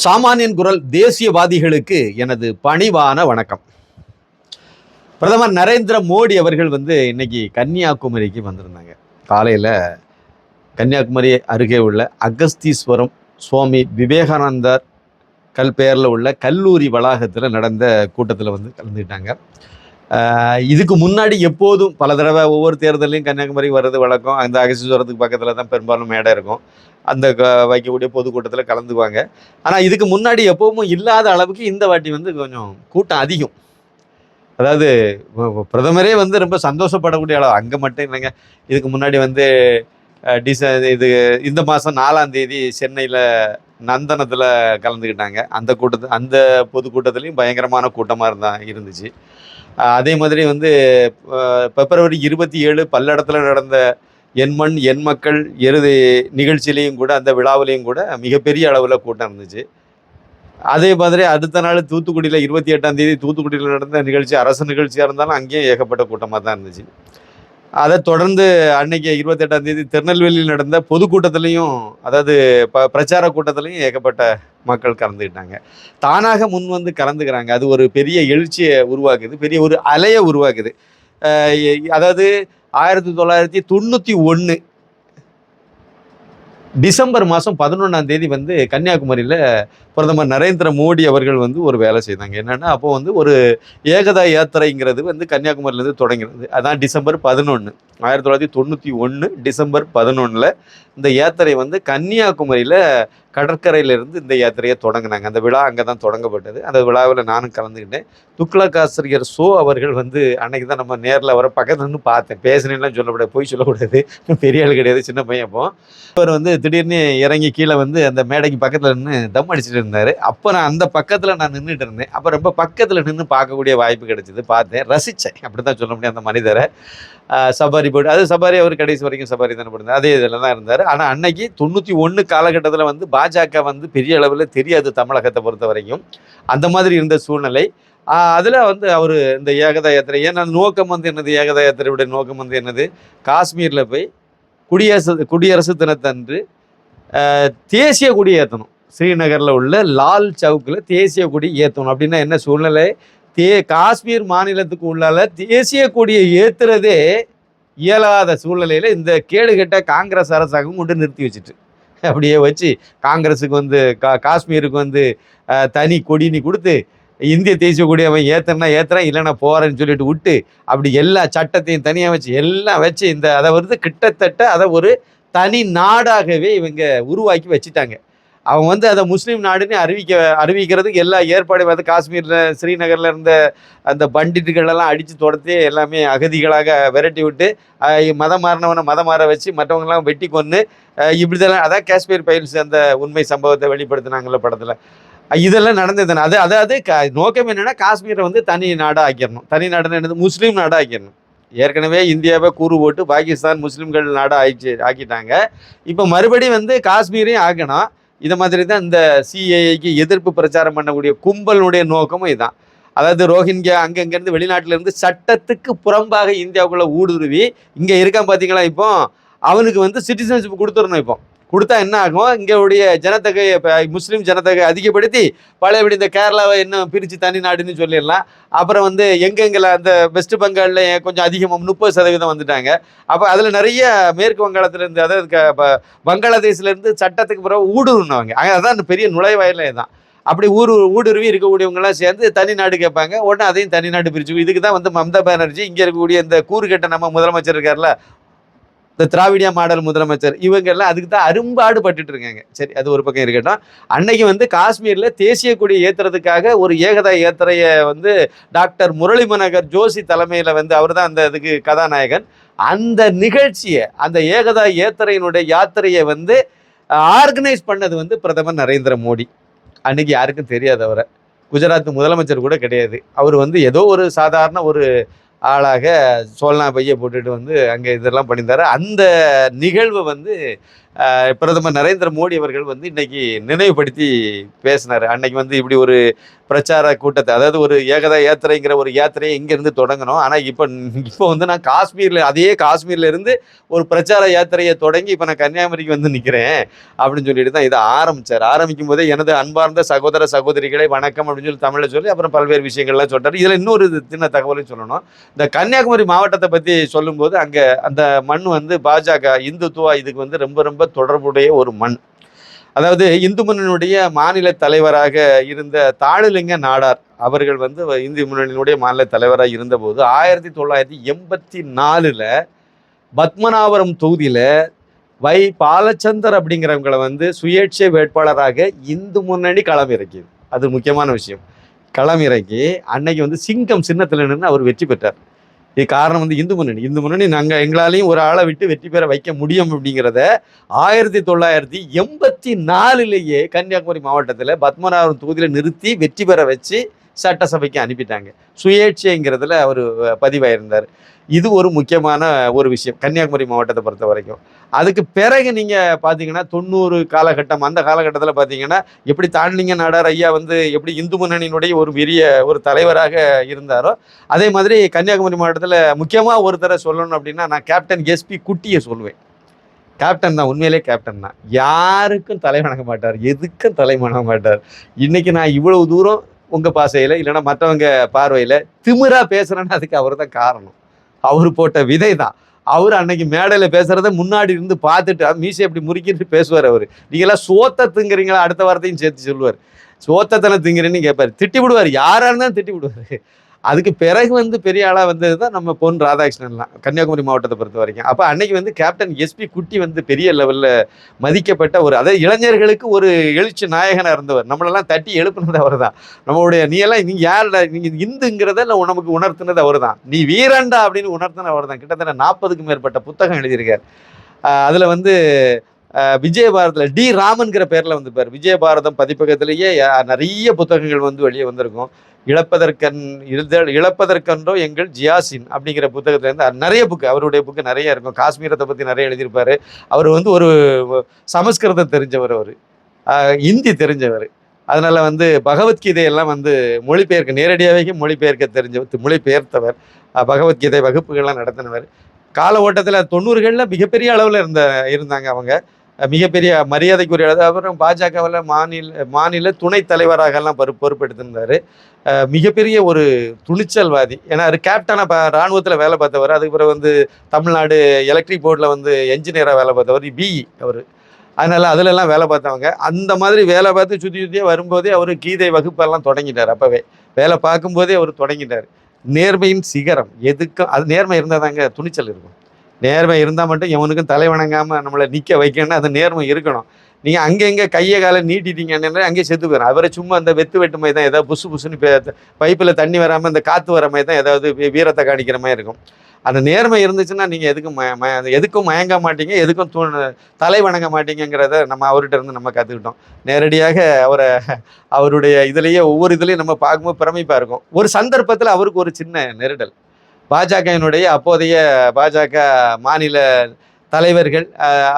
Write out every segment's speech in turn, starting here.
சாமானியன் குரல் தேசியவாதிகளுக்கு எனது பணிவான வணக்கம். பிரதமர் நரேந்திர மோடி அவர்கள் வந்து இன்னைக்கு கன்னியாகுமரிக்கு வந்திருந்தாங்க. காலையில் கன்னியாகுமரி அருகே உள்ள அகஸ்தீஸ்வரம் சுவாமி விவேகானந்தர் கல் பெயரில் உள்ள கல்லூரி வளாகத்தில் நடந்த கூட்டத்தில் வந்து கலந்துக்கிட்டாங்க. இதுக்கு முன்னாடி எப்போதும் பல தடவை ஒவ்வொரு தேர்தலையும் கன்னியாகுமரி வர்றது வழக்கம். அந்த அகசீஸ்வரத்துக்கு பக்கத்தில் தான் பெரும்பாலும் மேடை இருக்கும். அந்த க- வைக்கக்கூடிய பொதுக்கூட்டத்தில் கலந்துக்குவாங்க. ஆனால் இதுக்கு முன்னாடி எப்பவும் இல்லாத அளவுக்கு இந்த வாட்டி வந்து கொஞ்சம் கூட்டம் அதிகம். அதாவது பிரதமரே வந்து ரொம்ப சந்தோஷப்படக்கூடிய அளவு அங்கே மட்டும் இல்லைங்க. இதுக்கு முன்னாடி வந்து டிச இது இந்த மாதம் நாலாம் தேதி சென்னையில் நந்தனத்தில் கலந்துக்கிட்டாங்க. அந்த கூட்டத்து அந்த பொதுக்கூட்டத்துலேயும் பயங்கரமான கூட்டமாக இருந்தா இருந்துச்சு. அதே மாதிரி வந்து பிப்ரவரி இருபத்தி ஏழு பல்லடத்தில் நடந்த என் மண் என் மக்கள் எருது நிகழ்ச்சியிலையும் கூட அந்த விழாவிலையும் கூட மிகப்பெரிய அளவில் கூட்டம் இருந்துச்சு. அதே மாதிரி அடுத்த நாள் தூத்துக்குடியில் இருபத்தி எட்டாம் தேதி தூத்துக்குடியில் நடந்த நிகழ்ச்சி அரசு நிகழ்ச்சியாக இருந்தாலும் அங்கேயும் ஏகப்பட்ட கூட்டமாக தான் இருந்துச்சு. அதை தொடர்ந்து அன்னைக்கு இருபத்தெட்டாம் தேதி திருநெல்வேலியில் நடந்த பொதுக்கூட்டத்திலையும் அதாவது ப பிரச்சார கூட்டத்திலையும் ஏகப்பட்ட மக்கள் கலந்துக்கிட்டாங்க. தானாக முன் வந்து கலந்துக்கிறாங்க. அது ஒரு பெரிய எழுச்சியை உருவாக்குது பெரிய ஒரு அலையை உருவாக்குது. அதாவது ஆயிரத்தி தொள்ளாயிரத்தி தொண்ணூற்றி ஒன்று டிசம்பர் மாதம் பதினொன்றாம் தேதி வந்து கன்னியாகுமரியில் பிரதமர் நரேந்திர மோடி அவர்கள் வந்து ஒரு வேலை செய்தாங்க. என்னென்னா அப்போது வந்து ஒரு ஏகதா யாத்திரைங்கிறது வந்து கன்னியாகுமரியிலேருந்து தொடங்கிறது. அதான் டிசம்பர் பதினொன்று ஆயிரத்தி தொள்ளாயிரத்தி தொண்ணூற்றி ஒன்று டிசம்பர் பதினொன்றில் இந்த யாத்திரை வந்து கன்னியாகுமரியில் கடற்கரையிலிருந்து இந்த யாத்திரையை தொடங்கினாங்க. அந்த விழா அங்கே தான் தொடங்கப்பட்டது. அந்த விழாவில் நானும் கலந்துக்கிட்டேன். துக்ளக் ஆசிரியர் சோ அவர்கள் வந்து அன்னைக்கு தான் நம்ம நேரில் வர பக்கத்துல நின்று பார்த்தேன். பேசுனேன்லாம் சொல்லக்கூடாது போய் சொல்லக்கூடாது. பெரிய ஆள் கிடையாது சின்ன பையன் அப்போ. அவர் வந்து திடீர்னு இறங்கி கீழே வந்து அந்த மேடைக்கு பக்கத்தில் நின்று தம் அடிச்சுட்டு இருந்தார். அப்போ நான் அந்த பக்கத்தில் நான் நின்றுட்டு இருந்தேன். அப்போ ரொம்ப பக்கத்தில் நின்று பார்க்கக்கூடிய வாய்ப்பு கிடைச்சிது. பார்த்தேன். ரசித்தேன் அப்படி தான் சொல்ல முடியும் அந்த மனிதரை. சபாரி போட்டு அது சபாரி அவர் கடைசி வரைக்கும் சபாரி தானே போட்டிருந்தார். அதே இதில் தான் இருந்தார். ஆனால் அன்னைக்கு தொண்ணூற்றி ஒன்று காலகட்டத்தில் வந்து பாஜக வந்து பெரிய அளவில் தெரியாது தமிழகத்தை பொறுத்த வரைக்கும். அந்த மாதிரி இருந்த சூழ்நிலை. அதில் வந்து அவர் இந்த ஏகதா யாத்திரை ஏன்னா நோக்கம் வந்து என்னது? ஏகதா யாத்திரையுடைய நோக்கம் வந்து என்னது? காஷ்மீரில் போய் குடியரசு குடியரசு தினத்தன்று தேசிய கொடி ஏற்றணும் ஸ்ரீநகரில் உள்ள லால் சவுக்கில் தேசிய கொடி ஏற்றணும் அப்படின்னா என்ன சூழ்நிலை? தே காஷ்மீர் மாநிலத்துக்கு உள்ளால தேசிய கொடியை ஏற்றுறதே இயலாத சூழ்நிலையில் இந்த கேடுகெட்ட காங்கிரஸ் அரசாங்கம் கொண்டு நிறுத்தி வச்சுட்டு. அப்படியே வச்சு காங்கிரஸுக்கு வந்து கா காஷ்மீருக்கு வந்து தனி கொடினி கொடுத்து இந்திய தேசிய கொடி அவன் ஏத்தனா ஏற்றுறான் இல்லைன்னா போகிறேன்னு சொல்லிட்டு விட்டு அப்படி எல்லா சட்டத்தையும் தனியாக வச்சு எல்லாம் வச்சு இந்த அதை வந்து கிட்டத்தட்ட அதை ஒரு தனி நாடாகவே இவங்க உருவாக்கி வச்சுட்டாங்க. அவங்க வந்து அதை முஸ்லீம் நாடுன்னு அறிவிக்க அறிவிக்கிறதுக்கு எல்லா ஏற்பாடு வந்து காஷ்மீரில் ஸ்ரீநகரில் இருந்த அந்த பண்டிட்டுகள் எல்லாம் அடித்து தொடர்த்தி எல்லாமே அகதிகளாக விரட்டி விட்டு மதம் மாறினவனை மதம் மாற வச்சு மற்றவங்களாம் வெட்டி கொன்று இப்படிதெல்லாம் அதான் காஷ்மீர் பயில்ஸ் அந்த உண்மை சம்பவத்தை வெளிப்படுத்தினாங்கல்ல படத்தில். இதெல்லாம் நடந்தது. அது அதாவது க நோக்கம் என்னென்னா காஷ்மீரை வந்து தனி நாடாக ஆக்கிடணும் தனி நாடுன்னு என்னது? முஸ்லீம் நாடாக ஆக்கிடணும் ஏற்கனவே இந்தியாவை கூறு போட்டு பாகிஸ்தான் முஸ்லீம்கள் நாடாக ஆயிடுச்சு ஆக்கிட்டாங்க. இப்போ மறுபடியும் வந்து காஷ்மீரையும் ஆக்கணும். இதை மாதிரி தான் இந்த சிஏஐக்கு எதிர்ப்பு பிரச்சாரம் பண்ணக்கூடிய கும்பலினுடைய நோக்கமும் இதுதான் அதாவது ரோஹிங்கியா அங்கங்கேருந்து வெளிநாட்டிலேருந்து சட்டத்துக்கு புறம்பாக இந்தியாவுக்குள்ளே ஊடுருவி இங்கே இருக்கான் பார்த்தீங்களா இப்போ? அவனுக்கு வந்து சிட்டிசன்ஷிப் கொடுத்துடணும் இப்போ. கொடுத்தா என்ன ஆகும்? இங்கேவுடைய ஜனத்தொகை முஸ்லீம் ஜனத்தொகை அதிகப்படுத்தி பழையபடி இந்த கேரளாவை இன்னும் பிரித்து தனி நாடுன்னு சொல்லிடலாம். அப்புறம் வந்து எங்கெங்கில் அந்த வெஸ்ட் பெங்காலில் கொஞ்சம் அதிகமாக முப்பது சதவீதம் வந்துட்டாங்க. அப்போ அதில் நிறைய மேற்கு வங்காளத்துலேருந்து அதாவது க- வங்காளதேசிலேருந்து சட்டத்துக்கு பிறகு ஊடுருவினவங்க. அதான் பெரிய நுழைவாயிலே தான். அப்படி ஊர் ஊடுருவி இருக்கக்கூடியவங்கெல்லாம் சேர்ந்து தனி நாடு கேட்பாங்க. உடனே அதையும் தனி நாடு பிரிச்சு. இதுக்கு தான் வந்து மம்தா பானர்ஜி இங்கே இருக்கக்கூடிய இந்த கூறுகட்ட நம்ம முதலமைச்சர் இருக்கார்ல இந்த திராவிடியா மாடல் முதலமைச்சர் இவங்க எல்லாம் அதுக்கு தான் அரும்பாடு பட்டுட்டு இருக்காங்க. சரி அது ஒரு பக்கம் இருக்கட்டும். அன்னைக்கு வந்து காஷ்மீரில் தேசிய கொடி ஏற்றுறதுக்காக ஒரு ஏகதா ஏத்தரையை வந்து டாக்டர் முரளிமனகர் ஜோஷி தலைமையில் வந்து அவர் தான் அந்த இதுக்கு கதாநாயகன். அந்த நிகழ்ச்சியை அந்த ஏகதா யாத்திரையினுடைய யாத்திரையை வந்து ஆர்கனைஸ் பண்ணது வந்து பிரதமர் நரேந்திர மோடி. அன்னைக்கு யாருக்கும் தெரியாது அவரை. குஜராத் முதலமைச்சர் கூட கிடையாது. அவர் வந்து ஏதோ ஒரு சாதாரண ஒரு ஆளாக சோழனா பைய போட்டுட்டு வந்து அங்கே இதெல்லாம் பண்ணியிருந்தாரு. அந்த நிகழ்வு வந்து பிரதமர் நரேந்திர மோடி அவர்கள் வந்து இன்னைக்கு நினைவுபடுத்தி பேசினார். அன்னைக்கு வந்து இப்படி ஒரு பிரச்சார கூட்டத்தை அதாவது ஒரு ஏகதா யாத்திரைங்கிற ஒரு யாத்திரையை இங்கேருந்து தொடங்கணும். ஆனால் இப்போ இப்போ வந்து நான் காஷ்மீரில் அதே காஷ்மீர்லேருந்து ஒரு பிரச்சார யாத்திரையை தொடங்கி இப்போ நான் கன்னியாகுமரிக்கு வந்து நிற்கிறேன் அப்படின்னு சொல்லிட்டு தான் இதை ஆரம்பிச்சார். ஆரம்பிக்கும் போதே எனது அன்பார்ந்த சகோதர சகோதரிகளை வணக்கம் அப்படின்னு சொல்லி தமிழில் சொல்லி அப்புறம் பல்வேறு விஷயங்கள்லாம் சொல்கிறார் இதில் இன்னொரு இது சின்ன தகவலையும் சொல்லணும். இந்த கன்னியாகுமரி மாவட்டத்தை பற்றி சொல்லும்போது அங்கே அந்த மண் வந்து பாஜக இந்துத்துவா இதுக்கு வந்து ரொம்ப ரொம்ப தொடர்புடைய ஒரு மண். அதாவது இந்து முன்னணியுடைய மாநில தலைவராக இருந்த தாழலிங்க நாடார் அவர்கள் வந்து இந்து முன்னணியினுடைய மாநில தலைவராக இருந்தபோது ஆயிரத்தி தொள்ளாயிரத்தி எண்பத்தி நாலில் பத்மநாபுரம் தொகுதியில் வை பாலச்சந்தர் அப்படிங்கிறவங்களை வந்து சுயேட்சை வேட்பாளராக இந்து முன்னணி களம் இறக்கியது அது முக்கியமான விஷயம். களம் இறக்கி அன்னைக்கு வந்து சிங்கம் சின்னத்தில் நின்று அவர் வெற்றி பெற்றார். இது காரணம் வந்து இந்து முன்னணி. இந்து முன்னணி நாங்கள் எங்களாலையும் ஒரு ஆளை விட்டு வெற்றி பெற வைக்க முடியும் அப்படிங்கிறத ஆயிரத்தி தொள்ளாயிரத்தி எண்பத்தி நாலுலேயே கன்னியாகுமரி மாவட்டத்தில் பத்மநாபபுரம் தொகுதியில் நிறுத்தி வெற்றி பெற வச்சு சட்டசபைக்கு அனுப்பிட்டாங்க. சுயேட்சைங்கிறதுல அவர் பதிவாயிருந்தார். இது ஒரு முக்கியமான ஒரு விஷயம். கன்னியாகுமரி மாவட்டத்தை பொறுத்த வரைக்கும். அதுக்கு பிறகு நீங்கள் பார்த்தீங்கன்னா தொண்ணூறு காலகட்டம் அந்த காலகட்டத்தில் பார்த்தீங்கன்னா எப்படி தாண்டிங்க நாடார் ஐயா வந்து எப்படி இந்து முன்னணியினுடைய ஒரு பெரிய ஒரு தலைவராக இருந்தாரோ அதே மாதிரி கன்னியாகுமரி மாவட்டத்தில் முக்கியமாக ஒருத்தரை சொல்லணும் அப்படின்னா நான் கேப்டன் எஸ்பி குட்டியை சொல்லுவேன் கேப்டன் தான் உண்மையிலே கேப்டன் தான். யாருக்கும் தலை வணங்க மாட்டார் எதுக்கும் தலை வணங்க மாட்டார். இன்றைக்கி நான் இவ்வளவு தூரம் உங்கள் பாசையில் இல்லைன்னா மற்றவங்க பார்வையில் திமிரா பேசுகிறேன்னா அதுக்கு அவர் தான் காரணம். அவர் போட்ட விதை தான் அவர் அன்னைக்கு மேடையில் பேசுகிறத முன்னாடி இருந்து பார்த்துட்டு மீசை எப்படி முறுக்கிட்டு பேசுவார் அவர். நீங்களாம் சோத்த திங்குறீங்களா? அடுத்த வாரத்தையும் சேர்த்து சொல்லுவார். சோத்தத்தனை திங்குறேன்னு கேட்பார் திட்டி விடுவார் யாராக இருந்தாலும் திட்டி விடுவார் அதுக்கு பிறகு வந்து பெரிய ஆளாக வந்தது தான் நம்ம பொன் ராதாகிருஷ்ணன்லாம் கன்னியாகுமரி மாவட்டத்தை பொறுத்த வரைக்கும். அப்போ அன்னைக்கு வந்து கேப்டன் எஸ்பி குட்டி வந்து பெரிய லெவலில் மதிக்கப்பட்ட ஒரு அதாவது இளைஞர்களுக்கு ஒரு எழுச்சி நாயகனாக இருந்தவர். நம்மளெல்லாம் தட்டி எழுப்புனது அவர் தான் நம்மளுடைய நீ எல்லாம் நீ யாருடா? நீங்கள் இந்துங்கிறத இல்லை நமக்கு உணர்த்தினது அவர் தான் நீ வீரண்டா அப்படின்னு உணர்த்தின அவர் தான் கிட்டத்தட்ட நாற்பதுக்கும் மேற்பட்ட புத்தகம் எழுதியிருக்கார். அதில் வந்து விஜயபாரதில் டி ராமன்கிற பேரில் வந்துப்பார் விஜயபாரதம் பதிப்பகத்திலேயே நிறைய புத்தகங்கள் வந்து வெளியே வந்திருக்கும். இழப்பதற்கன் இருதல் இழப்பதற்கன்றோ எங்கள் ஜியாசின் அப்படிங்கிற புத்தகத்துலேருந்து நிறைய புக்கு அவருடைய புக்கு நிறைய இருக்கும். காஷ்மீரத்தை பற்றி நிறைய எழுதியிருப்பார். அவர் வந்து ஒரு சமஸ்கிருதம் தெரிஞ்சவர் அவர். இந்தி தெரிஞ்சவர். அதனால் வந்து பகவத்கீதையெல்லாம் வந்து மொழிபெயர்க்க நேரடியாகவே மொழிபெயர்க்க தெரிஞ்ச மொழிபெயர்த்தவர். பகவத்கீதை வகுப்புகள்லாம் நடத்தினவர். கால ஓட்டத்தில் தொண்ணூறுகளில் மிகப்பெரிய அளவில் இருந்த இருந்தாங்க அவங்க. மிகப்பெரிய மரியாதைக்குரிய அப்புறம் பாஜகவில் மாநில மாநில துணைத் தலைவராகலாம் பொறு பொறுப்பெடுத்திருந்தார். மிகப்பெரிய ஒரு துணிச்சல்வாதி. ஏன்னா அவர் கேப்டனாக ப இராணுவத்தில் வேலை பார்த்தவர். அதுக்கு பிறகு வந்து தமிழ்நாடு எலக்ட்ரிக் போர்டில் வந்து என்ஜினியராக வேலை பார்த்தவர் பிஇ அவர். அதனால் அதுலெல்லாம் வேலை பார்த்தவங்க. அந்த மாதிரி வேலை பார்த்து சுற்றி சுற்றியே வரும்போதே அவர் கீதை வகுப்பெல்லாம் தொடங்கிட்டார் அப்போவே. வேலை பார்க்கும்போதே அவர் தொடங்கிட்டார். நேர்மையின் சிகரம். எதுக்கும் அது நேர்மை இருந்தால் தாங்க துணிச்சல் இருக்கும். நேர்மை இருந்தால் மட்டும் எவனுக்கும் தலை வணங்காமல் நம்மளை நிற்க வைக்கணும்னா அந்த நேர்மை இருக்கணும். நீங்கள் அங்கே இங்கே கையை காலை நீட்டிட்டீங்கன்னு அங்கேயே செத்து போயிடும் அவரை சும்மா அந்த வெத்து வெட்டு மாதிரி தான் ஏதாவது புசு புசுன்னு பைப்பில் தண்ணி வராமல் இந்த காற்று வர மாதிரி தான் ஏதாவது வீரத்தை காணிக்கிற மாதிரி இருக்கும். அந்த நேர்மை இருந்துச்சுன்னா நீங்கள் எதுக்கும் எதுக்கும் மயங்க மாட்டீங்க எதுக்கும் தூ தலை வணங்க மாட்டீங்கிறத நம்ம அவர்கிட்ட இருந்து நம்ம கற்றுக்கிட்டோம் நேரடியாக அவரை அவருடைய இதுலேயே ஒவ்வொரு இதுலேயும் நம்ம பார்க்கும்போது பிரமிப்பாக இருக்கும். ஒரு சந்தர்ப்பத்தில் அவருக்கு ஒரு சின்ன நெருடல். பாஜகவினுடைய அப்போதைய பாஜக மாநில தலைவர்கள்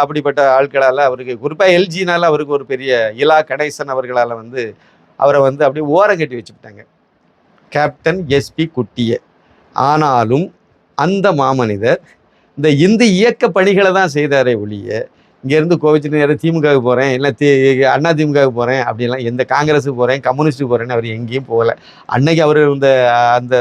அப்படிப்பட்ட ஆட்களால் அவருக்கு குறிப்பாக எல்ஜினால் அவருக்கு ஒரு பெரிய இலா கணேசன் அவர்களால் வந்து அவரை வந்து அப்படியே ஓரம் கட்டி வச்சுக்கிட்டாங்க கேப்டன் எஸ்பி குட்டிய. ஆனாலும் அந்த மாமனிதர் இந்த இந்து இயக்க பணிகளை தான் செய்தாரே ஒழிய இங்கேருந்து கோவிச்சுட்டு நேரம் திமுகவுக்கு போகிறேன் இல்லை தி அண்ணா திமுகவுக்கு போகிறேன் அப்படிலாம் எந்த காங்கிரஸுக்கு போகிறேன் கம்யூனிஸ்ட்டுக்கு போகிறேன்னு அவர் எங்கேயும் போகலை. அன்னைக்கு அவர் இந்த அந்த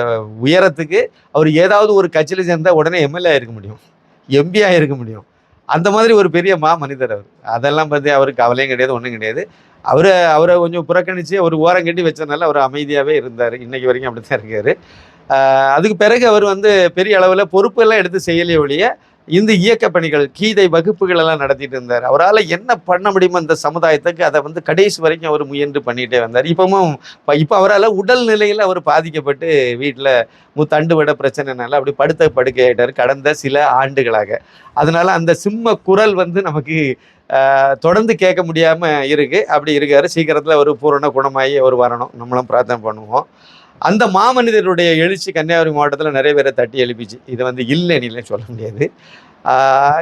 உயரத்துக்கு அவர் ஏதாவது ஒரு கட்சியில் சேர்ந்தால் உடனே எம்எல்ஏ இருக்க முடியும் எம்பியாக இருக்க முடியும். அந்த மாதிரி ஒரு பெரிய மா மனிதர் அவர். அதெல்லாம் பற்றி அவருக்கு கவலையும் கிடையாது ஒன்றும் கிடையாது. அவரை அவரை கொஞ்சம் புறக்கணித்து ஒரு ஓரம் கட்டி வச்சதுனால அவர் அமைதியாகவே இருந்தார். இன்றைக்கு வரைக்கும் அப்படி தான் இருக்கார் அதுக்கு பிறகு அவர் வந்து பெரிய அளவில் பொறுப்பெல்லாம் எடுத்து செய்யலையே ஒழிய இந்த இயக்க பணிகள் கீதை வகுப்புகள் எல்லாம் நடத்திட்டு இருந்தார். அவரால் என்ன பண்ண முடியுமோ இந்த சமுதாயத்துக்கு அதை வந்து கடைசி வரைக்கும் அவர் முயன்று பண்ணிகிட்டே வந்தார். இப்பவும் இப்போ இப்போ அவரால் உடல் நிலையில் அவர் பாதிக்கப்பட்டு வீட்டில் மு தண்டுவட பிரச்சனைனால அப்படி படுத்த படுக்கையிட்டார் கடந்த சில ஆண்டுகளாக. அதனால் அந்த சிம்ம குரல் வந்து நமக்கு தொடர்ந்து கேட்க முடியாமல் இருக்குது அப்படி இருக்காரு. சீக்கிரத்தில் ஒரு பூரண குணமாகி அவர் வரணும். நம்மளும் பிரார்த்தனை பண்ணுவோம். அந்த மாமனிதருடைய எழுச்சி கன்னியாகுமரி மாவட்டத்தில் நிறைய பேரை தட்டி எழுப்பிச்சு. இது வந்து இல்லைன்னு சொல்ல முடியாது.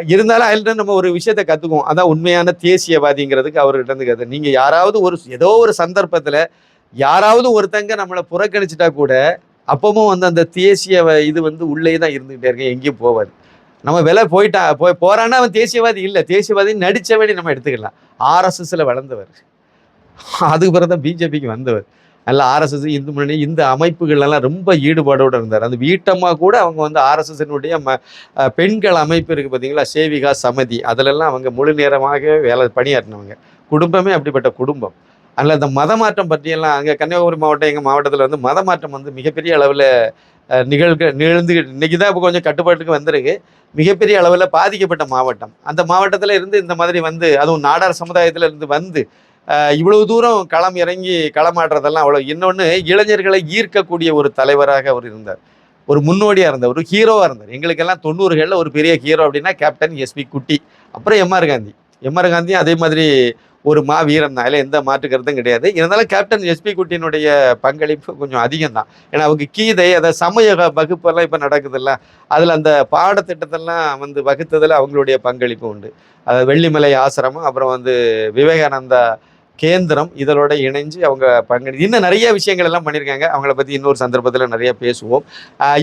இருந்தாலும் அதில் நம்ம ஒரு விஷயத்தை கற்றுக்குவோம் அதான் உண்மையான தேசியவாதிங்கிறதுக்கு அவர்கிட்ட இருந்து கற்று நீங்கள் யாராவது ஒரு ஏதோ ஒரு சந்தர்ப்பத்தில் யாராவது ஒருத்தங்க நம்மளை புறக்கணிச்சிட்டா கூட அப்பவும் வந்து அந்த தேசிய வ- இது வந்து உள்ளே தான் இருந்துகிட்டே இருக்கேன் எங்கேயும் போவாது நம்ம விலை போயிட்டா போய் போறான்னா அவன் தேசியவாதி இல்லை. தேசியவாதி நடிச்சவனே நம்ம எடுத்துக்கலாம். ஆர்எஸ்எஸில் வளர்ந்தவர். அதுக்கு பிறகு தான் பிஜேபிக்கு வந்தவர். நல்ல ஆர்எஸ்எஸ் இந்து முன்னணி இந்த அமைப்புகள்லாம் ரொம்ப ஈடுபாடோடு இருந்தார். அந்த வீட்டம்மா கூட அவங்க வந்து ஆர்எஸ்எஸ்னுடைய ம பெண்கள் அமைப்பு இருக்குது பார்த்தீங்களா? சேவிகா சமதி. அதிலெல்லாம் அவங்க முழு நேரமாக வேலை பணியாற்றினவங்க. குடும்பமே அப்படிப்பட்ட குடும்பம். அதில் அந்த மதமாற்றம் பற்றியெல்லாம் அங்கே கன்னியாகுமரி மாவட்டம் எங்கள் மாவட்டத்தில் வந்து மதமாற்றம் வந்து மிகப்பெரிய அளவில் நிகழ்க நிகழ்ந்து இன்றைக்கி தான் இப்போ கொஞ்சம் கட்டுப்பாட்டுக்கு வந்திருக்கு. மிகப்பெரிய அளவில் பாதிக்கப்பட்ட மாவட்டம். அந்த மாவட்டத்தில் இருந்து இந்த மாதிரி வந்து அதுவும் நாடார் சமுதாயத்தில் இருந்து வந்து இவ்வளவு தூரம் களம் இறங்கி களமாடுறதெல்லாம் அவ்வளோ இன்னொன்று இளைஞர்களை ஈர்க்கக்கூடிய ஒரு தலைவராக அவர் இருந்தார். ஒரு முன்னோடியாக இருந்தார் ஒரு ஹீரோவாக இருந்தார். எங்களுக்கெல்லாம் தொண்ணூறுகளில் ஒரு பெரிய ஹீரோ அப்படின்னா கேப்டன் எஸ்பி குட்டி அப்புறம் எம்ஆர் காந்தி. எம்ஆர் காந்தியும் அதே மாதிரி ஒரு மா வீரன் தான். அதில் எந்த மாற்றுக்கிறதும் கிடையாது. இருந்தாலும் கேப்டன் எஸ்பி குட்டியினுடைய பங்களிப்பு கொஞ்சம் அதிகம் தான் ஏன்னா அவங்க கீதை அதை சமய வகுப்பெல்லாம் இப்போ நடக்குதுல்ல அதில் அந்த பாடத்திட்டத்தெல்லாம் வந்து வகுத்ததில் அவங்களுடைய பங்களிப்பு உண்டு. அது வெள்ளிமலை ஆசிரமம் அப்புறம் வந்து விவேகானந்தா கேந்திரம் இதனோட இணைஞ்சு அவங்க பங்கெடு இன்னும் நிறைய விஷயங்கள் எல்லாம் பண்ணியிருக்காங்க. அவங்கள பற்றி இன்னொரு சந்தர்ப்பத்தில் நிறைய பேசுவோம்.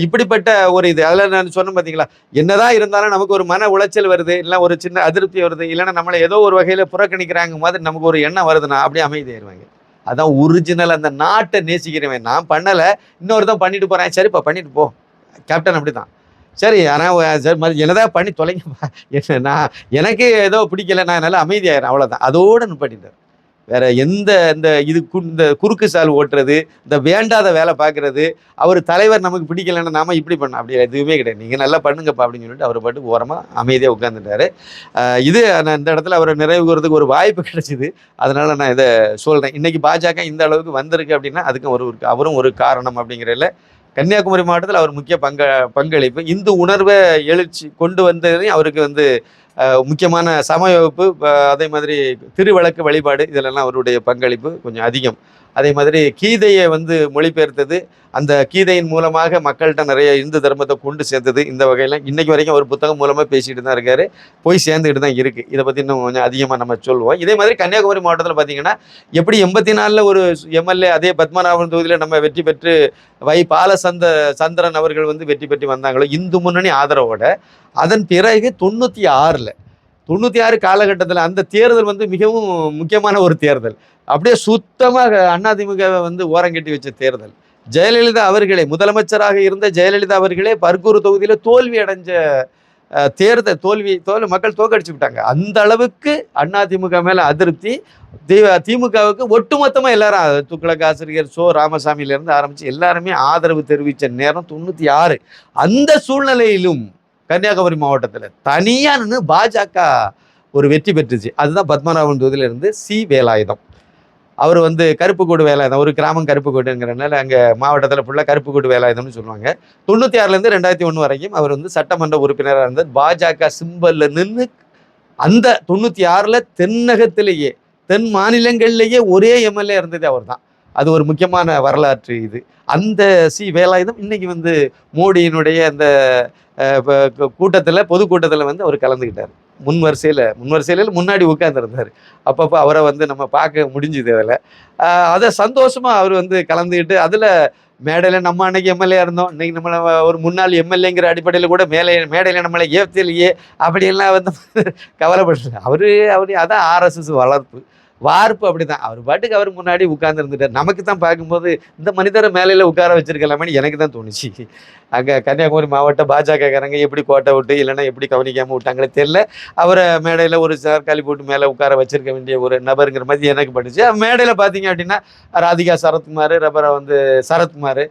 இப்படிப்பட்ட ஒரு இது அதில் நான் சொன்னேன் பார்த்தீங்களா என்னதான் இருந்தாலும் நமக்கு ஒரு மன உளைச்சல் வருது இல்லை ஒரு சின்ன அதிருப்தி வருது இல்லைன்னா நம்மளை ஏதோ ஒரு வகையில் புறக்கணிக்கிறாங்க மாதிரி நமக்கு ஒரு எண்ணம் வருதுன்னா அப்படியே அமைதியாயிருவாங்க. அதான் ஒரிஜினல் அந்த நாட்டை நேசிக்கிறவன். நான் பண்ணலை இன்னொருதான் பண்ணிட்டு போகிறேன் சரிப்பா பண்ணிட்டு போ. கேப்டன் அப்படி தான் சரி ஆனால் சரி மாதிரி என்னதான் பண்ணி தொலைங்கப்பா என்ன நான் எனக்கு ஏதோ பிடிக்கல நான் நல்லா அமைதியாகிறேன் அவ்வளோதான் அதோடு நிப்பாட்டிட்டார். வேற எந்த இந்த இது இந்த குறுக்கு சால் ஓட்டுறது இந்த வேண்டாத வேலை பார்க்கறது அவர் தலைவர் நமக்கு பிடிக்கலன்னா நாம இப்படி பண்ண அப்படி எதுவுமே கிடையாது. நீங்கள் நல்லா பண்ணுங்கப்பா அப்படின்னு சொல்லிட்டு அவர் பாட்டுக்கு ஓரமாக அமைதியாக உட்காந்துட்டாரு இது நான் இந்த இடத்துல அவரை நிறைவு கூறதுக்கு ஒரு வாய்ப்பு கிடைச்சிது. அதனால நான் இதை சொல்கிறேன் இன்னைக்கு பாஜக இந்த அளவுக்கு வந்திருக்கு அப்படின்னா அதுக்கும் ஒரு ஒரு- அவரும் ஒரு காரணம் அப்படிங்கிறதுல கன்னியாகுமரி மாவட்டத்தில் அவர் முக்கிய பங்க பங்களிப்பு. இந்து உணர்வை எழுச்சி கொண்டு வந்ததையும் அவருக்கு வந்து முக்கியமான சமய வகுப்பு அதே மாதிரி திருவிளக்கு வழிபாடு இதிலெல்லாம் அவருடைய பங்களிப்பு கொஞ்சம் அதிகம். அதே மாதிரி கீதையை வந்து மொழிபெயர்த்தது அந்த கீதையின் மூலமாக மக்கள்கிட்ட நிறைய இந்து தர்மத்தை கொண்டு சேர்த்தது இந்த வகையில். இன்றைக்கு வரைக்கும் ஒரு புத்தகம் மூலமாக பேசிட்டு தான் இருக்காரு. போய் சேர்ந்துக்கிட்டு தான் இருக்குது இதை பற்றி இன்னும் கொஞ்சம் அதிகமாக நம்ம சொல்லுவோம் இதே மாதிரி கன்னியாகுமரி மாவட்டத்தில் பார்த்தீங்கன்னா எப்படி எண்பத்தி நாலில் ஒரு எம்எல்ஏ அதே பத்மநாபன் தொகுதியில் நம்ம வெற்றி பெற்று வை பாலசந்த சந்திரன் அவர்கள் வந்து வெற்றி பெற்று வந்தாங்களோ இந்து முன்னணி ஆதரவோட அதன் பிறகு தொண்ணூற்றி ஆறில் தொண்ணூற்றி ஆறு காலகட்டத்தில் அந்த தேர்தல் வந்து மிகவும் முக்கியமான ஒரு தேர்தல். அப்படியே சுத்தமாக அதிமுகவை வந்து ஓரங்கட்டி வச்ச தேர்தல். ஜெயலலிதா அவர்களே முதலமைச்சராக இருந்த ஜெயலலிதா அவர்களே பர்கூர் தொகுதியில் தோல்வி அடைஞ்ச தேர்தல் தோல்வி தோல் மக்கள் தோக்கடிச்சு விட்டாங்க. அந்த அளவுக்கு அதிமுக மேலே அதிருப்தி. தி திமுகவுக்கு ஒட்டுமொத்தமாக எல்லாரும் அது துக்ளக் ஆசிரியர் சோ ராமசாமியிலேருந்து ஆரம்பித்து எல்லாருமே ஆதரவு தெரிவித்த நேரம் தொண்ணூற்றி ஆறு. அந்த சூழ்நிலையிலும் கன்னியாகுமரி மாவட்டத்தில் தனியாக நின்று பாஜக ஒரு வெற்றி பெற்றுச்சு. அதுதான் பத்மநாபன் தொகுதியிலிருந்து சி வேலாயுதம். அவர் வந்து கருப்புக்கூடு வேலாயுதம் ஒரு கிராமம் கருப்புக்கோடுங்கிறனால அங்கே மாவட்டத்தில் ஃபுல்லாக கருப்புக்கூடு வேலாயுதம்னு சொல்லுவாங்க. தொண்ணூற்றி ஆறுலேருந்து ரெண்டாயிரத்தி ஒன்று வரைக்கும் அவர் வந்து சட்டமன்ற உறுப்பினராக இருந்தார். பாஜக சிம்பலில் நின்று அந்த தொண்ணூற்றி ஆறில் தென்னகத்திலேயே தென் மாநிலங்கள்லேயே ஒரே எம்எல்ஏ இருந்தது அவர் தான் அது ஒரு முக்கியமான வரலாற்று இது. அந்த சி வேலாயுதம் இன்றைக்கி வந்து மோடியினுடைய அந்த கூட்டத்தில் பொதுக்கூட்டத்தில் வந்து அவர் கலந்துக்கிட்டார். முன் வரிசையில் முன் வரிசையில் முன்னாடி உட்காந்துருந்தார் அப்பப்போ அவரை வந்து நம்ம பார்க்க முடிஞ்சுது அதில். அதை சந்தோஷமாக அவர் வந்து கலந்துக்கிட்டு அதில் மேடையில் நம்ம அன்னைக்கு எம்எல்ஏ இருந்தோம். இன்றைக்கி நம்மளை ஒரு முன்னாள் எம்எல்ஏங்கிற அடிப்படையில் கூட மேலே மேடையில் நம்மளை ஏற்றலையே அப்படியெல்லாம் வந்து கவலைப்படல. அவர் அவர் அதான் ஆர்எஸ்எஸ் வளர்ப்பு. வார்ப்பு அப்படிதான். அவர் பாட்டுக்கு அவர் முன்னாடி உட்கார்ந்து இருந்துட்டார் நமக்கு தான் பார்க்கும்போது இந்த மனிதரை மேலையில் உட்கார வச்சிருக்கலாமேன்னு எனக்கு தான் தோணுச்சு. அங்கே கன்னியாகுமரி மாவட்ட பாஜகக்காரங்க எப்படி கோட்டை விட்டு இல்லைன்னா எப்படி கவனிக்காமல் விட்டாங்களே தெரியல. அவரை மேடையில் ஒரு சார்காலி போட்டு மேலே உட்கார வச்சிருக்க வேண்டிய ஒரு நபருங்கிற மாதிரி எனக்கு பட்டுச்சு. மேடையில் பார்த்தீங்க அப்படின்னா ராதிகா சரத்குமார் அப்புறம் வந்து சரத்குமார்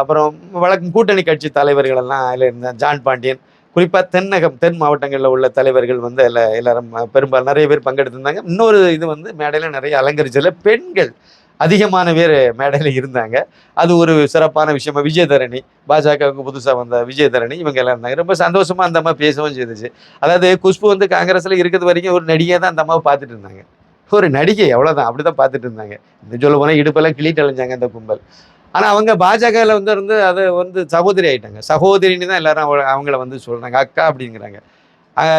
அப்புறம் வழக்கம் கூட்டணி கட்சி தலைவர்கள் எல்லாம் அதில் இருந்தான் ஜான் பாண்டியன். குறிப்பாக தென்னகம் தென் மாவட்டங்களில் உள்ள தலைவர்கள் வந்து எல்லா எல்லாரும் பெரும்பாலும் நிறைய பேர் பங்கெடுத்திருந்தாங்க. இன்னொரு இது வந்து மேடையில் நிறைய அலங்கரிச்சதில் பெண்கள் அதிகமான பேர் மேடையில் இருந்தாங்க. அது ஒரு சிறப்பான விஷயமா விஜயதரணி பாஜகவுக்கு புதுசாக வந்த விஜயதரணி இவங்க எல்லாம் இருந்தாங்க. ரொம்ப சந்தோஷமாக அந்த அம்மா பேசவும் செய்துச்சு. அதாவது குஷ்பு வந்து காங்கிரஸில் இருக்கிறது வரைக்கும் ஒரு நடிகை தான் அந்த அம்மாவை பார்த்துட்டு இருந்தாங்க. ஒரு நடிகை அவ்வளோதான் அப்படி தான் பார்த்துட்டு இருந்தாங்க. இந்த சொல்ல போனால் இடுப்பெல்லாம் கிளிட்டு அழிஞ்சாங்க அந்த கும்பல். ஆனால் அவங்க பாஜகவில் வந்து இருந்து அதை வந்து சகோதரி ஆயிட்டாங்க. சகோதரின்னு தான் எல்லாரும் அவங்க அவங்கள வந்து சொல்கிறாங்க அக்கா அப்படிங்கிறாங்க.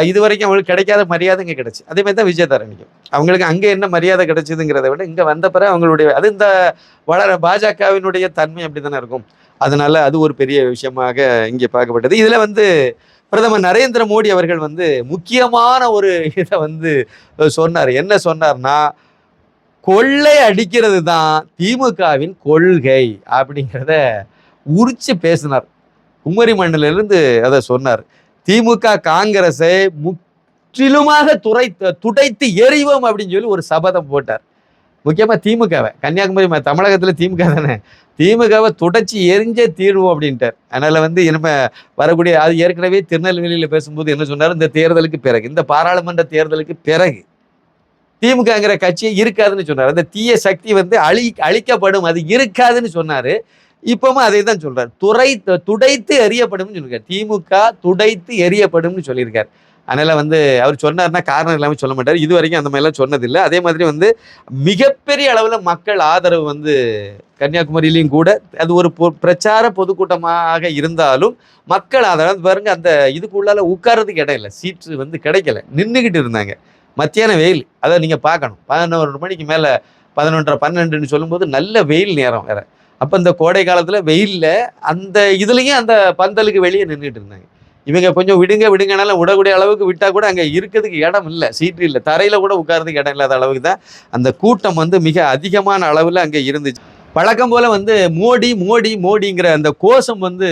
இது வரைக்கும் அவங்களுக்கு கிடைக்காத மரியாதை இங்கே கிடச்சி. அதே மாதிரி தான் விஜயதாரணிக்கும் அவங்களுக்கு அங்கே என்ன மரியாதை கிடைச்சிதுங்கிறத விட இங்கே வந்த பிறகு அவங்களுடைய அது இந்த வளர பாஜகவினுடைய தன்மை அப்படி தானே இருக்கும். அதனால அது ஒரு பெரிய விஷயமாக இங்கே பார்க்கப்பட்டது. இதில் வந்து பிரதமர் நரேந்திர மோடி அவர்கள் வந்து முக்கியமான ஒரு இதை வந்து சொன்னார். என்ன சொன்னார்னா கொள்ளை அடிக்கிறது தான் திமுகவின் கொள்கை அப்படிங்கிறத உரிச்சு பேசினார். குமரி மண்டலிருந்து அதை சொன்னார். திமுக காங்கிரஸை முற்றிலுமாக துறை துடைத்து எறிவோம் அப்படின்னு சொல்லி ஒரு சபதம் போட்டார். முக்கியமாக திமுகவை. கன்னியாகுமரி தமிழகத்தில் திமுக தானே. திமுகவை துடைச்சி எரிஞ்சே தீர்வோம் அப்படின்ட்டார். அதனால் வந்து இனிமே வரக்கூடிய அது ஏற்கனவே திருநெல்வேலியில் பேசும்போது என்ன சொன்னார்? இந்த தேர்தலுக்கு பிறகு இந்த பாராளுமன்ற தேர்தலுக்கு பிறகு. திமுகங்கிற கட்சியே இருக்காதுன்னு சொன்னார். அந்த தீய சக்தி வந்து அழி அழிக்கப்படும். அது இருக்காதுன்னு சொன்னார். இப்பவும் அதை தான் சொல்கிறார் துறை துடைத்து எறியப்படும்னு சொல்லியிருக்கார். திமுக துடைத்து எறியப்படும்னு சொல்லியிருக்கார். அதனால் வந்து அவர் சொன்னார்னா காரணம் இல்லாமல் சொல்ல மாட்டார். இது வரைக்கும் அந்த மாதிரிலாம் சொன்னதில்லை. அதே மாதிரி வந்து மிகப்பெரிய அளவில் மக்கள் ஆதரவு வந்து கன்னியாகுமரியிலையும் கூட அது ஒரு பொ- பிரச்சார பொதுக்கூட்டமாக இருந்தாலும் மக்கள் ஆதரவு. பாருங்க அந்த இதுக்குள்ளால உட்கார்றதுக்கு இடம் இல்லை. சீட்டு வந்து கிடைக்கல. நின்றுக்கிட்டு இருந்தாங்க. மத்தியான வெயில் அதை நீங்கள் பார்க்கணும். பதினோரு மணிக்கு மேலே பதினொன்றரை பன்னெண்டுன்னு சொல்லும்போது நல்ல வெயில் நேரம் வேறு. அப்போ இந்த கோடை காலத்தில் வெயிலில் அந்த இதுலேயும் அந்த பந்தலுக்கு வெளியே நின்றுட்டு இருந்தாங்க. இவங்க கொஞ்சம் விடுங்க விடுங்கனாலும் விடக்கூடிய அளவுக்கு விட்டால் கூட அங்கே இருக்கிறதுக்கு இடம் இல்லை சீட்டு இல்லை. தரையில் கூட உட்காரதுக்கு இடம் இல்லாத அளவுக்கு தான் அந்த கூட்டம் வந்து மிக அதிகமான அளவில் அங்கே இருந்துச்சு. பழக்கம் போல் வந்து மோடி மோடி மோடிங்கிற அந்த கோஷம் வந்து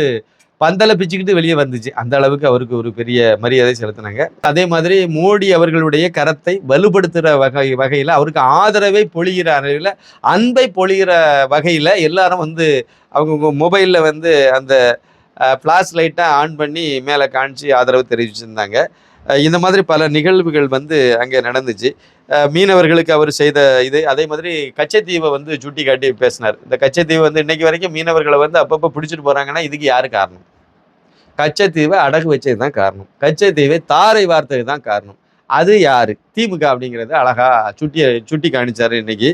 பந்தலை பிச்சுக்கிட்டு வெளியே வந்துச்சு. அந்த அளவுக்கு அவருக்கு ஒரு பெரிய மரியாதை செலுத்தினாங்க. அதே மாதிரி மோடி அவர்களுடைய கரத்தை வலுப்படுத்துகிற வகை வகையில் அவருக்கு ஆதரவை பொழிகிற அளவில் அன்பை பொழிகிற வகையில் எல்லாரும் வந்து அவங்க மொபைலில் வந்து அந்த ஃப்ளாஷ் லைட்டை ஆன் பண்ணி மேலே காமிச்சு ஆதரவு தெரிவிச்சிருந்தாங்க. இந்த மாதிரி பல நிகழ்வுகள் வந்து அங்கே நடந்துச்சு. மீனவர்களுக்கு அவர் செய்த இது அதே மாதிரி கச்சத்தீவை வந்து சுட்டி காட்டி பேசினார். இந்த கச்சத்தீவு வந்து இன்னைக்கு வரைக்கும் மீனவர்களை வந்து அப்பப்போ பிடிச்சிட்டு போகிறாங்கன்னா இதுக்கு யார் காரணம்? கச்சத்தீவை அடகு வச்சது தான் காரணம் கச்சத்தீவை தாரை வார்த்தது தான் காரணம். அது யார்? திமுக அப்படிங்கிறது அழகாக சுட்டி சுட்டி காணிச்சார் இன்னைக்கு.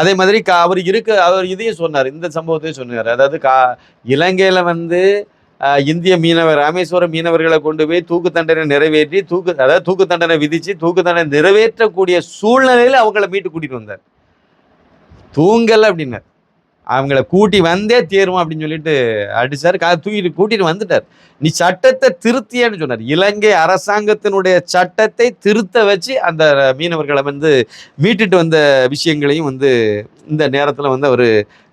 அதே மாதிரி கா அவர் இருக்க அவர் இதையும் சொன்னார் இந்த சம்பவத்தையும் சொன்னார். அதாவது கா இலங்கையில் வந்து இந்திய மீனவர் ராமேஸ்வரம் மீனவர்களை கொண்டு போய் தூக்கு தண்டனை நிறைவேற்றி தூக்கு அதாவது தூக்கு தண்டனை விதிச்சு தூக்கு தண்டனை நிறைவேற்றக்கூடிய சூழ்நிலையில் அவங்கள மீட்டு கூட்டிட்டு வந்தார். தூங்கல அப்படின்னார். அவங்கள கூட்டி வந்தே தேருவோம் அப்படின்னு சொல்லிட்டு அடிச்சார். கா தூக்கிட்டு கூட்டிட்டு வந்துட்டார். நீ சட்டத்தை திருத்தியன்னு சொன்னார். இலங்கை அரசாங்கத்தினுடைய சட்டத்தை திருத்த வச்சு அந்த மீனவர்களை வந்து மீட்டுட்டு வந்த விஷயங்களையும் வந்து இந்த நேரத்தில் வந்து அவர்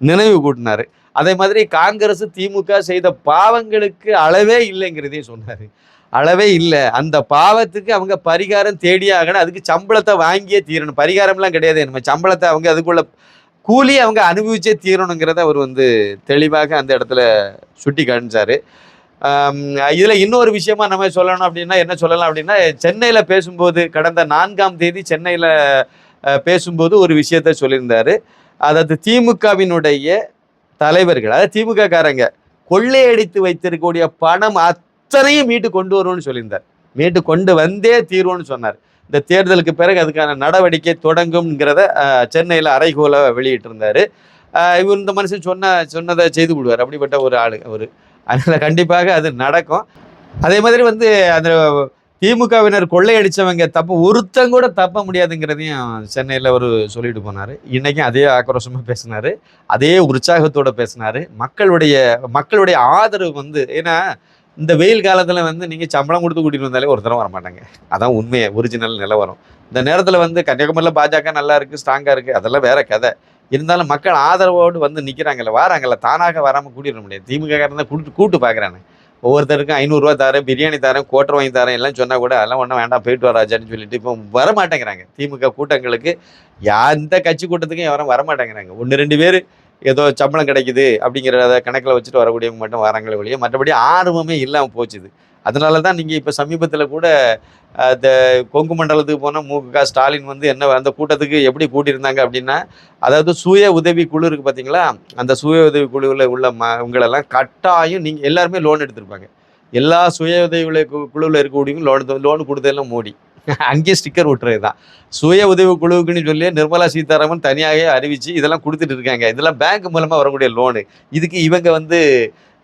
நினைவு கூட்டினார். அதே மாதிரி காங்கிரஸ் திமுக செய்த பாவங்களுக்கு அளவே இல்லைங்கிறதையும் சொன்னார். அளவே இல்லை. அந்த பாவத்துக்கு அவங்க பரிகாரம் தேடியே ஆகணும். அதுக்கு சம்பளத்தை வாங்கியே தீரணும். பரிகாரம்லாம் கிடையாது. நம்ம சம்பளத்தை அவங்க அதுக்குள்ள கூலி அவங்க அனுபவிச்சே தீரணுங்கிறத அவர் வந்து தெளிவாக அந்த இடத்துல சுட்டி காணிச்சாரு இதில் இன்னொரு விஷயமா நம்ம சொல்லணும் அப்படின்னா என்ன சொல்லலாம் அப்படின்னா சென்னையில் பேசும்போது கடந்த நான்காம் தேதி சென்னையில் பேசும்போது ஒரு விஷயத்த சொல்லியிருந்தார். அதாவது திமுகவினுடைய தலைவர்கள் அதாவது திமுக காரங்க கொள்ளையடித்து வைத்திருக்கக்கூடிய பணம் அத்தனையும் மீட்டு கொண்டு வருவோம்னு சொல்லியிருந்தார். மீட்டு கொண்டு வந்தே தீர்வோம்னு சொன்னார். இந்த தேர்தலுக்கு பிறகு அதுக்கான நடவடிக்கை தொடங்கும்ங்கிறத சென்னையில் அரைகோலை வெளியிட்டிருந்தார். இவர் இந்த மனுஷன் சொன்ன சொன்னதை செய்து விடுவார். அப்படிப்பட்ட ஒரு ஆளு அவர். அதனால் கண்டிப்பாக அது நடக்கும். அதே மாதிரி வந்து அந்த திமுகவினர் கொள்ளையடிச்சவங்க தப்ப ஒருத்தங்க கூட தப்ப முடியாதுங்கிறதையும் சென்னையில் அவர் சொல்லிட்டு போனார். இன்றைக்கும் அதே ஆக்ரோஷமாக பேசினார் அதே உற்சாகத்தோடு பேசினார். மக்களுடைய மக்களுடைய ஆதரவு வந்து ஏன்னா இந்த வெயில் காலத்தில் வந்து நீங்கள் சம்பளம் கொடுத்து கூட்டிகிட்டு வந்தாலே ஒருத்தரம் தரம் வரமாட்டாங்க. அதான் உண்மையை ஒரிஜினல் நிலவரம் இந்த நேரத்தில் வந்து கன்னியாகுமரியில் பாஜக நல்லா இருக்குது ஸ்ட்ராங்காக இருக்குது அதெல்லாம் வேற கதை. இருந்தாலும் மக்கள் ஆதரவோடு வந்து நிற்கிறாங்கல்ல வாராங்கல்ல தானாக வராமல் கூட்டிட முடியாது. திமுக தான் கூட்டு கூட்டு பார்க்குறானே ஒவ்வொருத்தருக்கும் ஐநூறுரூவா தரேன் பிரியாணி தரேன் கோட்டர் வாங்கி தரேன் எல்லாம் சொன்னால் கூட அதெல்லாம் ஒன்றும் வேண்டாம் போயிட்டு வராஜான்னு சொல்லிட்டு இப்போ வர மாட்டேங்கிறாங்க. திமுக கூட்டங்களுக்கு எந்த கட்சி கூட்டத்துக்கும் யாரும் வர மாட்டேங்கிறாங்க. ஒன்று ரெண்டு பேர் ஏதோ சம்பளம் கிடைக்குது அப்படிங்கிறத கணக்கில் வச்சுட்டு வரக்கூடியவங்க மட்டும் வராங்களே ஒழிய மற்றபடி ஆர்வமே இல்லாமல் போச்சுது. அதனால தான் நீங்கள் இப்போ சமீபத்தில் கூட இந்த கொங்கு மண்டலத்துக்கு போனால் மு க ஸ்டாலின் வந்து என்ன அந்த கூட்டத்துக்கு எப்படி கூட்டியிருந்தாங்க அப்படின்னா அதாவது சுய உதவி குழு இருக்குது பார்த்தீங்களா அந்த சுய உதவி குழுவில் உள்ள ம உங்களெல்லாம் கட்டாயம் நீங்கள் எல்லாருமே லோன் எடுத்திருப்பாங்க. எல்லா சுய உதவி குழுவில் இருக்கக்கூடியவங்க லோன் லோன் கொடுத்ததெல்லாம் மோடி. அங்கேயே ஸ்டிக்கர் விட்டுறது தான் சுய உதவி குழுவுக்குன்னு சொல்லி நிர்மலா சீதாராமன் தனியாக அறிவித்து இதெல்லாம் கொடுத்துட்டு இருக்காங்க. இதெல்லாம் பேங்க் மூலமாக வரக்கூடிய லோனு இதுக்கு இவங்க வந்து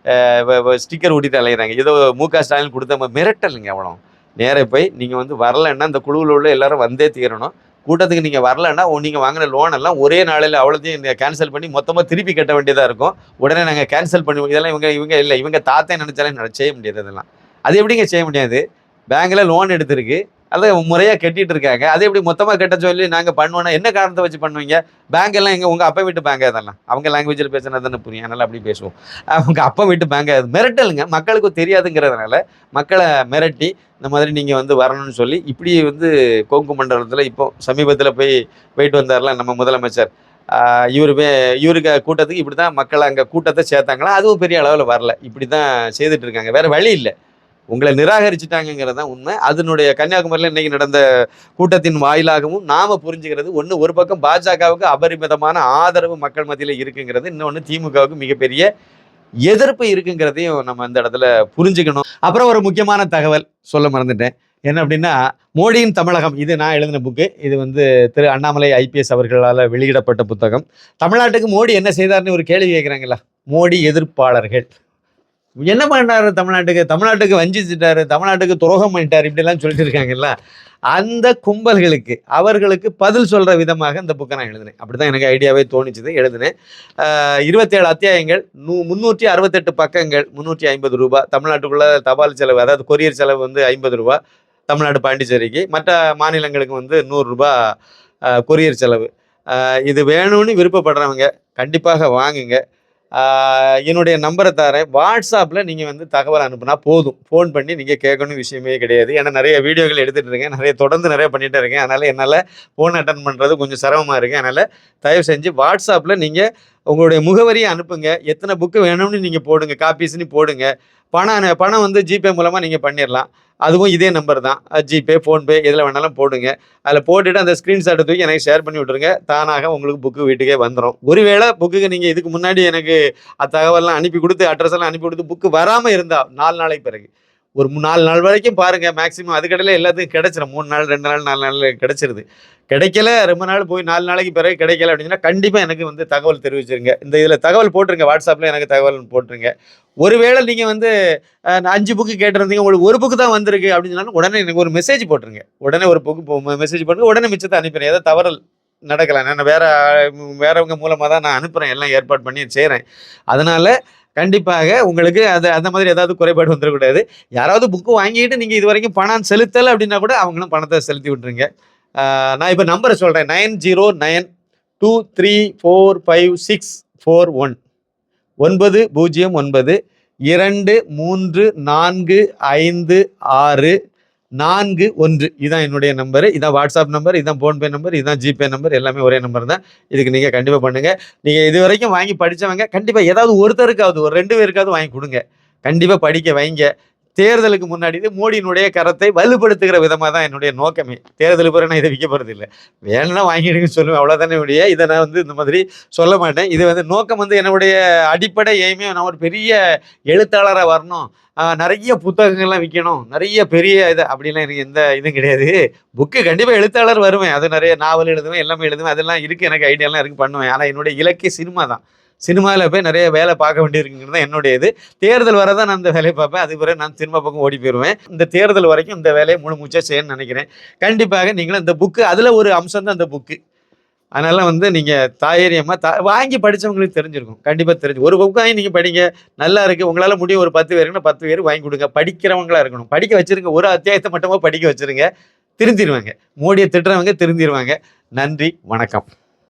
ஸ்டிக்கர் ஒட்டிட்டு அலையிறாங்க. ஏதோ மு க ஸ்டாலின் கொடுத்த ம- மிரட்டலுங்க அவ்வளோ நேராக போய் நீங்கள் வந்து வரலைன்னா இந்த குழுவில் உள்ள எல்லாரும் வந்தே தீரணும். கூட்டத்துக்கு நீங்கள் வரலைன்னா நீங்கள் வாங்கின லோன் எல்லாம் ஒரே நாளில் அவ்வளோத்தையும் கேன்சல் பண்ணி மொத்தமாக திருப்பி கட்ட வேண்டியதாக இருக்கும். உடனே நாங்கள் கேன்சல் பண்ணி இதெல்லாம் இவங்க இவங்க இல்லை இவங்க தாத்தே நினச்சாலே நட- செய்ய முடியாது இதெல்லாம். அது எப்படிங்க செய்ய முடியாது? பேங்க்கில் லோன் எடுத்திருக்கு. அதை முறையாக கட்டிட்டு இருக்காங்க. அதை எப்படி மொத்தமாக கட்ட சொல்லி நாங்கள் பண்ணுவோன்னா என்ன காரணத்தை வச்சு பண்ணுவீங்க? பேங்க் எல்லாம் எங்கள் உங்கள் அப்பா வீட்டு பேங்க் அதெல்லாம். அவங்க லாங்குவேஜில் பேசினா தானே புரியும். அதனால் அப்படி பேசுவோம். அவங்க அப்பா வீட்டு பேங்க் அது மிரட்டலுங்க. மக்களுக்கு தெரியாதுங்கிறதுனால மக்களை மிரட்டி இந்த மாதிரி நீங்கள் வந்து வரணும்னு சொல்லி இப்படி வந்து கொங்கு மண்டலத்தில் இப்போ சமீபத்தில் போய் போயிட்டு வந்தார்லாம் நம்ம முதலமைச்சர். இவருமே இவருக்கு கூட்டத்துக்கு இப்படி தான் மக்களை அங்கே கூட்டத்தை சேர்த்தாங்களா? அதுவும் பெரிய அளவில் வரல. இப்படி தான் செய்துட்டு இருக்காங்க. வேறு வழி இல்லை. உங்களை நிராகரிச்சுட்டாங்கங்கிறது தான் உண்மை. அதனுடைய கன்னியாகுமரியில் இன்னைக்கு நடந்த கூட்டத்தின் வாயிலாகவும் நாம புரிஞ்சுக்கிறது. ஒன்று ஒரு பக்கம் பாஜகவுக்கு அபரிமிதமான ஆதரவு மக்கள் மத்தியில் இருக்குங்கிறது. இன்னொன்று திமுகவுக்கு மிகப்பெரிய எதிர்ப்பு இருக்குங்கிறதையும் நம்ம இந்த இடத்துல புரிஞ்சுக்கணும். அப்புறம் ஒரு முக்கியமான தகவல் சொல்ல மறந்துட்டேன். என்ன அப்படின்னா மோடியின் தமிழகம். இது நான் எழுதின புக்கு இது வந்து திரு அண்ணாமலை ஐபிஎஸ் அவர்களால் வெளியிடப்பட்ட புத்தகம். தமிழ்நாட்டுக்கு மோடி என்ன செய்தார்னு ஒரு கேள்வி கேட்குறாங்களா மோடி எதிர்ப்பாளர்கள். என்ன பண்ணாரு தமிழ்நாட்டுக்கு? தமிழ்நாட்டுக்கு வஞ்சிச்சிட்டாரு தமிழ்நாட்டுக்கு துரோகம் பண்ணிட்டாரு இப்படிலாம் சொல்லிட்டு இருக்காங்கல்ல? அந்த கும்பல்களுக்கு அவர்களுக்கு பதில் சொல்கிற விதமாக இந்த புக்கை நான் எழுதினேன். அப்படிதான் எனக்கு ஐடியாவே தோணிச்சுது எழுதினேன். இருபத்தேழு அத்தியாயங்கள் நூ முந்நூற்றி அறுபத்தெட்டு பக்கங்கள் முந்நூற்றி ஐம்பது ரூபா. தமிழ்நாட்டுக்குள்ளே தபால் செலவு அதாவது கொரியர் செலவு வந்து ஐம்பது ரூபா தமிழ்நாடு பாண்டிச்சேரிக்கு. மற்ற மாநிலங்களுக்கு வந்து நூறுரூபா கொரியர் செலவு. இது வேணும்னு விருப்பப்படுறவங்க கண்டிப்பாக வாங்குங்க. என்னுடைய நம்பரை தரேன். வாட்ஸ்அப்பில் நீங்கள் வந்து தகவல் அனுப்புனா போதும். ஃபோன் பண்ணி நீங்கள் கேட்கணும் விஷயமே கிடையாது. ஏன்னா நிறைய வீடியோகள் எடுத்துகிட்டு இருக்கேன். நிறைய தொடர்ந்து நிறைய பண்ணிகிட்டே இருக்கேன். அதனால் என்னால் ஃபோன் அட்டன் பண்ணுறது கொஞ்சம் சிரமமாக இருக்குது அதனால் தயவு செஞ்சு வாட்ஸ்அப்பில் நீங்கள் உங்களுடைய முகவரியை அனுப்புங்க. எத்தனை புக்கு வேணும்னு நீங்கள் போடுங்க. காப்பீஸ்னு போடுங்க. பணம் பணம் வந்து ஜிபே மூலமாக நீங்கள் பண்ணிடலாம் அதுவும் இதே நம்பர் தான். ஜிபே ஃபோன்பே எதில் வேணாலும் போடுங்க. அதில் போட்டுட்டு அந்த ஸ்க்ரீன்ஷாட்டை தூக்கி எனக்கு ஷேர் பண்ணி விட்ருங்க தானாக உங்களுக்கு புக்கு வீட்டுக்கே வந்துடும் ஒருவேளை புக்குக்கு நீங்கள் இதுக்கு முன்னாடி எனக்கு அந்த தகவல்லாம் அனுப்பி கொடுத்து அட்ரஸ் எல்லாம் அனுப்பி கொடுத்து புக்கு வராமல் இருந்தால் நாலு நாளைக்கு பிறகு ஒரு நாலு நாள் வரைக்கும் பாருங்க மேக்ஸிமம் அதுக்கடையில் எல்லாத்துக்கும் கிடைச்சிரும். மூணு நாள் ரெண்டு நாள் நாலு நாள் கிடைச்சிருது. கிடைக்கல ரொம்ப நாள் போய் நாலு நாளைக்கு பிறகு கிடைக்கல அப்படின்னா கண்டிப்பாக எனக்கு வந்து தகவல் தெரிவிச்சிருங்க. இந்த இதில் தகவல் போட்டுருங்க வாட்ஸ்அப்பில் எனக்கு தகவல் போட்டுருங்க. ஒருவேளை நீங்கள் வந்து நான் அஞ்சு புக்கு கேட்டிருந்தீங்க உங்களுக்கு ஒரு புக்கு தான் வந்திருக்கு அப்படின்னு சொன்னாலும் உடனே எனக்கு ஒரு மெசேஜ் போட்டுருங்க. உடனே ஒரு புக்கு மெசேஜ் போட்டுருங்க. உடனே மிச்சத்தை அனுப்பிடுறேன். ஏதோ தவறல் நடக்கலாம் நான் வேற வேறவங்க மூலமாக தான் நான் அனுப்புகிறேன் எல்லாம் ஏற்பாடு பண்ணி செய்கிறேன் அதனால கண்டிப்பாக உங்களுக்கு அது அந்த மாதிரி ஏதாவது குறைபாடு வந்துடக்கூடாது. யாராவது புக்கு வாங்கிட்டு நீங்கள் இது வரைக்கும் பணம் செலுத்தலை அப்படின்னா கூட அவங்களும் பணத்தை செலுத்தி விட்டுருங்க. நான் இப்போ நம்பரை சொல்கிறேன் nine zero nine two three four five six four one ஒன்பது பூஜ்ஜியம் ஒன்பது இரண்டு மூன்று நான்கு ஐந்து ஆறு நான்கு ஒன்று. இதான் என்னுடைய நம்பரு இதான் வாட்ஸ்அப் நம்பர் இதான் ஃபோன்பே நம்பர் இதான் ஜிபே நம்பர் எல்லாமே ஒரே நம்பர் தான். இதுக்கு நீங்கள் கண்டிப்பாக பண்ணுங்கள் நீங்கள் இது வரைக்கும் வாங்கி படித்தவங்க கண்டிப்பாக ஏதாவது ஒருத்தருக்காவது ஒரு ரெண்டு பேருக்காவது வாங்கி கொடுங்க. கண்டிப்பாக படிக்க வைங்க. தேர்தலுக்கு முன்னாடி இது மோடியினுடைய கரத்தை வலுப்படுத்துகிற விதமாக தான் என்னுடைய நோக்கமே. தேர்தலுக்கு பிறகு நான் இதை விற்கப்படுறது இல்லை. வேணும்னா வாங்கிடுங்கன்னு சொல்லுவேன். அவ்வளோதானே உடைய இதை நான் வந்து இந்த மாதிரி சொல்ல மாட்டேன். இது வந்து நோக்கம் வந்து என்னுடைய அடிப்படை எய்மே. நான் ஒரு பெரிய எழுத்தாளராக வரணும். நிறைய புத்தகங்கள்லாம் விற்கணும் நிறைய பெரிய இது அப்படிலாம் எனக்கு எந்த இதுவும் கிடையாது. புக்கு கண்டிப்பாக எழுத்தாளர் வருவேன். அது நிறைய நாவல் எழுதுவேன் எல்லாமே எழுதுவேன். அதெல்லாம் இருக்குது எனக்கு ஐடியாலாம் இருக்குது பண்ணுவேன். ஆனால் என்னுடைய இலக்கிய சினிமா தான். சினிமாவில் போய் நிறைய வேலை பார்க்க வேண்டியிருக்குங்கிறது தான் என்னுடைய இது. தேர்தல் வர தான் நான் இந்த வேலையை பார்ப்பேன். அது பிறகு நான் சினிமா பக்கம் ஓடி போயிடுவேன். இந்த தேர்தல் வரைக்கும் இந்த வேலையை முழு மூச்சாக செய்யணும்னு நினைக்கிறேன். கண்டிப்பாக நீங்களும் இந்த புக்கு அதில் ஒரு அம்சம் தான் இந்த புக்கு அதனால் வந்து நீங்கள் தாயரியமாக தா வாங்கி படித்தவங்களுக்கு தெரிஞ்சிருக்கும். கண்டிப்பாக தெரிஞ்சு ஒரு புக்கு வாங்கி நீங்கள் படிங்க. நல்லா இருக்குது உங்களால் முடியும் ஒரு பத்து பேருக்குன்னா பத்து பேர் வாங்கி கொடுங்க. படிக்கிறவங்களா இருக்கணும். படிக்க வச்சிருங்க. ஒரு அத்தியாயத்தை மட்டுமா படிக்க வச்சிருங்க. திருந்திடுவாங்க. மோடியை திட்டுறவங்க திருந்திடுவாங்க. நன்றி. வணக்கம்.